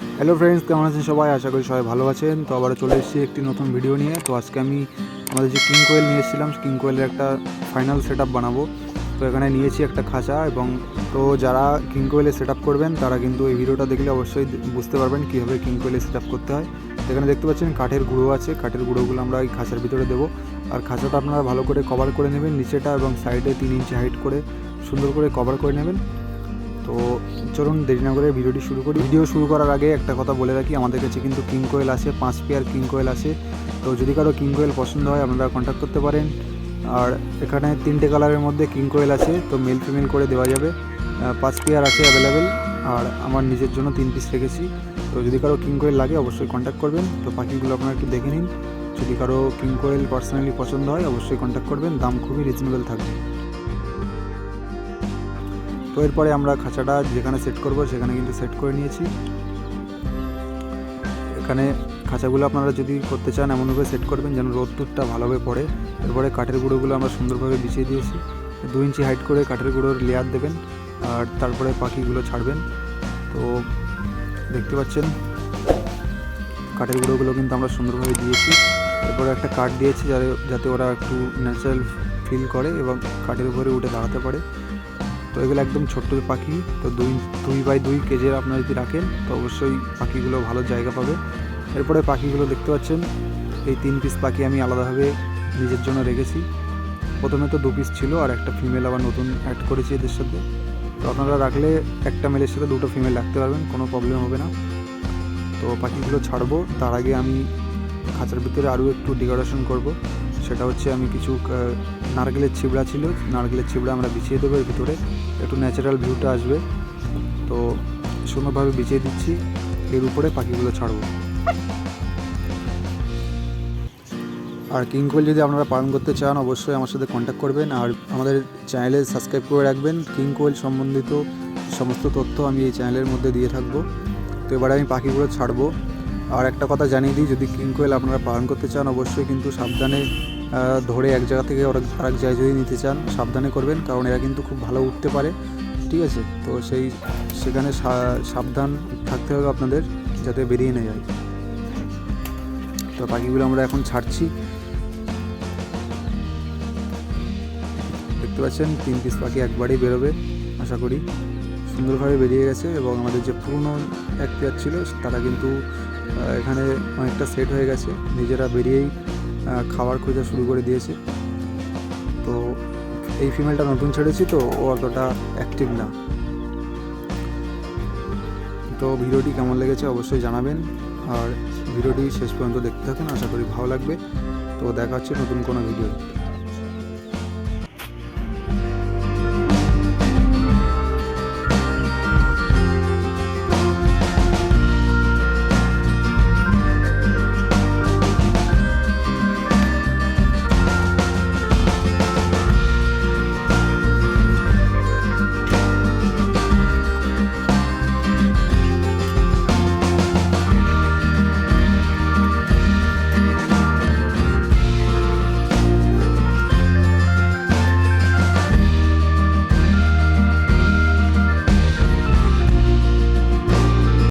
Hello friends কেমন আছেন সবাই? আশা করি সবাই ভালো আছেন। তো আবার চলে এসেছি একটি নতুন ভিডিও নিয়ে। তো আজকে আমি আমাদের যে কিং কোয়েল নিয়ে এসেছিলাম কিং কোয়েলের একটা ফাইনাল সেট আপ বানাবো। তো এখানে নিয়েছি একটা খাঁচা এবং তো যারা কিং কোয়েলে সেট আপ করবেন, তারা কিন্তু এই ভিডিওটা দেখলে অবশ্যই বুঝতে পারবেন কীভাবে কিং কোয়েলে সেট আপ করতে হয়। এখানে দেখতে পাচ্ছেন কাঠের গুঁড়ো আছে। কাঠের গুঁড়োগুলো আমরা এই খাঁচার ভিতরে দেবো। আর খাঁচাটা আপনারা ভালো করে কভার করে নেবেন নিচেটা এবং সাইডে তিন ইঞ্চি হাইট করে সুন্দর করে কভার করে নেবেন। তো চলুন দেরি না করে ভিডিওটি শুরু করি। ভিডিও শুরু করার আগে একটা কথা বলে রাখি, আমাদের কাছে কিন্তু কিং কোয়েল আছে, পাঁচ পেয়ার কিং কোয়েল আছে। তো যদি কারও কিং কোয়েল পছন্দ হয়, আপনারা কন্ট্যাক্ট করতে পারেন। আর এখানে তিনটে কালারের মধ্যে কিং কোয়েল আছে, তো মেল ফিমেল করে দেওয়া যাবে। পাঁচ পেয়ার আছে অ্যাভেলেবেল আর আমার নিজের জন্য তিন পিস রেখেছি। তো যদি কারও কিং কোয়েল লাগে, অবশ্যই কন্ট্যাক্ট করবেন। তো পাখিগুলো আপনারা একটু দেখে নিন। যদি কারও কিং কোয়েল পার্সোনালি পছন্দ হয়, অবশ্যই কন্ট্যাক্ট করবেন। দাম খুবই রিজনেবল থাকবে। তো এরপরে আমরা খাঁচাটা যেখানে সেট করব, সেখানে কিন্তু সেট করে নিয়েছি। এখানে খাঁচাগুলো আপনারা যদি করতে চান, এমনভাবে সেট করবেন যেন রোদ্দুরটা ভালোভাবে পড়ে। এরপরে কাঠের গুঁড়োগুলো আমরা সুন্দরভাবে বিছিয়ে দিয়েছি। দু ইঞ্চি হাইট করে কাঠের গুঁড়োর লেয়ার দেবেন আর তারপরে পাখিগুলো ছাড়বেন। তো দেখতে পাচ্ছেন, কাঠের গুঁড়োগুলো কিন্তু আমরা সুন্দরভাবে দিয়েছি। এরপরে একটা কাঠ দিয়েছি যাতে ওরা একটু ন্যাচারাল ফিল করে এবং কাঠের উপরে উঠে দাঁড়াতে পারে। তো এগুলো একদম ছোট্ট পাখি, তো দুই দুই বাই দুই কেজের আপনারা যদি রাখেন, তো অবশ্যই পাখিগুলো ভালো জায়গা পাবে। এরপরে পাখিগুলো দেখতে পাচ্ছেন, এই তিন পিস পাখি আমি আলাদাভাবে নিজের জন্য রেখেছি। প্রথমে তো দু পিস ছিল, আর একটা ফিমেল আবার নতুন অ্যাড করেছি এদের সাথে। তো আপনারা রাখলে একটা মেলের সাথে দুটো ফিমেল রাখতে পারবেন, কোনো প্রবলেম হবে না। তো পাখিগুলো ছাড়বো, তার আগে আমি খাঁচার ভিতরে আরও একটু ডেকোরেশন করব। সেটা হচ্ছে আমি কিছু নারকেলের ছিবড়া ছিল, নারকেলের ছিবড়া আমরা বিছিয়ে দেবো এর ভিতরে। একটু ন্যাচারাল ভিউটা আসবে। তো সুন্দরভাবে বিছিয়ে দিচ্ছি, এর উপরে পাখিগুলো ছাড়বো। আর কিং কোয়েল যদি আপনারা পালন করতে চান, অবশ্যই আমার সাথে কন্ট্যাক্ট করবেন। আর আমাদের চ্যানেলে সাবস্ক্রাইব করে রাখবেন। কিং কোয়েল সম্বন্ধিত সমস্ত তথ্য আমি এই চ্যানেলের মধ্যে দিয়ে থাকব। তো এবারে আমি পাখিগুলো ছাড়বো। আর একটা কথা জানিয়ে দিই, যদি কিং কোয়েল আপনারা পালন করতে চান, অবশ্যই কিন্তু সাবধানে ধরে এক জায়গা থেকে আরেক আরেক জায়গায় যদি নিতে চান, সাবধানে করবেন, কারণ এরা কিন্তু খুব ভালো উঠতে পারে। ঠিক আছে? তো সেই, সেখানে সাবধান থাকতে হবে আপনাদের, যাতে বেরিয়ে না যায়। তো পাখিগুলো আমরা এখন ছাড়ছি। দেখতে পাচ্ছেন, তিন পিস পাখি একবারেই বেরোবে, আশা করি। সুন্দরভাবে বেরিয়ে গেছে এবং আমাদের যে পুরনো এক পেয়ার ছিল, তারা কিন্তু এখানে অনেকটা সেট হয়ে গেছে। নিজেরা বেরিয়েই খাবার খোঁজা শুরু করে দিয়েছে। তো এই ফিমেলটা নতুন ছেড়েছি তো, ও অতটা অ্যাক্টিভ না। তো ভিডিওটি কেমন লেগেছে অবশ্যই জানাবেন। আর ভিডিওটি শেষ পর্যন্ত দেখতে থাকুন, আশা করি ভালো লাগবে। তো দেখা হচ্ছে নতুন কোনো ভিডিও